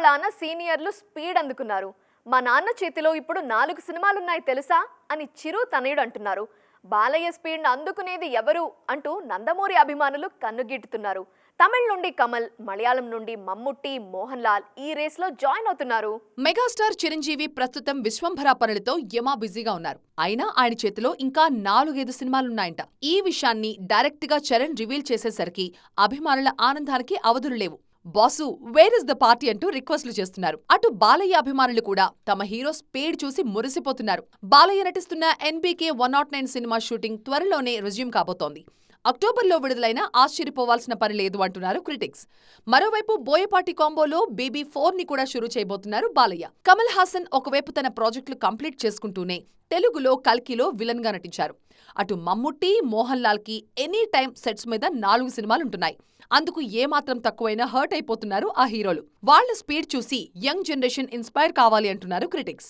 వాళ్ళ సీనియర్లు స్పీడ్ అందుకున్నారు. మా నాన్న చేతిలో ఇప్పుడు నాలుగు సినిమాలున్నాయి తెలుసా? అని చిరు తనయుడు అంటున్నారు బాలయ్య స్పీడ్ అందుకునేది ఎవరు? అంటూ నందమూరి అభిమానులు కన్నుగిట్టుతున్నారు తమిళ్ నుండి కమల్ మలయాళం నుండి మమ్ముట్టి మోహన్ లాల్ ఈ రేస్లో జాయిన్ అవుతున్నారు. మెగాస్టార్ చిరంజీవి ప్రస్తుతం విశ్వంభరా పనులతో యమా బిజీగా ఉన్నారు. అయినా ఆయన చేతిలో ఇంకా నాలుగైదు సినిమాలున్నాయంట. ఈ విషయాన్ని డైరెక్ట్గా చరణ్ రివీల్ చేసేసరికి అభిమానుల ఆనందానికి అవధులు లేవు. Boss where is the party అంటూ రిక్వెస్ట్లు చేస్తున్నారు. అటు బాలయ్య అభిమానులు కూడా తమ హీరో స్పీడ్ చూసి మురిసిపోతున్నారు. బాలయ్య నటిస్తున్న NBK one nought nine cinema shooting త్వరలోనే రిజ్యూమ్ కాబోతోంది. అక్టోబర్లో విడుదలైన ఆశ్చర్యపోవాల్సిన పని లేదు అంటున్నారు క్రిటిక్స్. మరోవైపు బోయపాటి కాంబోలో బేబీ ఫోర్ని కూడా షురూ చేయబోతున్నారు బాలయ్య. కమల్ హాసన్ ఒకవైపు తన ప్రాజెక్టులు కంప్లీట్ చేసుకుంటూనే తెలుగులో కల్కిలో విలన్గా నటించారు. అటు మమ్ముట్టి మోహన్ లాల్కి ఎనీ టైం సెట్స్ మీద నాలుగు సినిమాలుంటున్నాయి అందుకు ఏమాత్రం తక్కువైనా హర్ట్ అయిపోతున్నారు ఆ హీరోలు. వాళ్ళ స్పీడ్ చూసి యంగ్ జనరేషన్ ఇన్స్పైర్ కావాలి అంటున్నారు క్రిటిక్స్.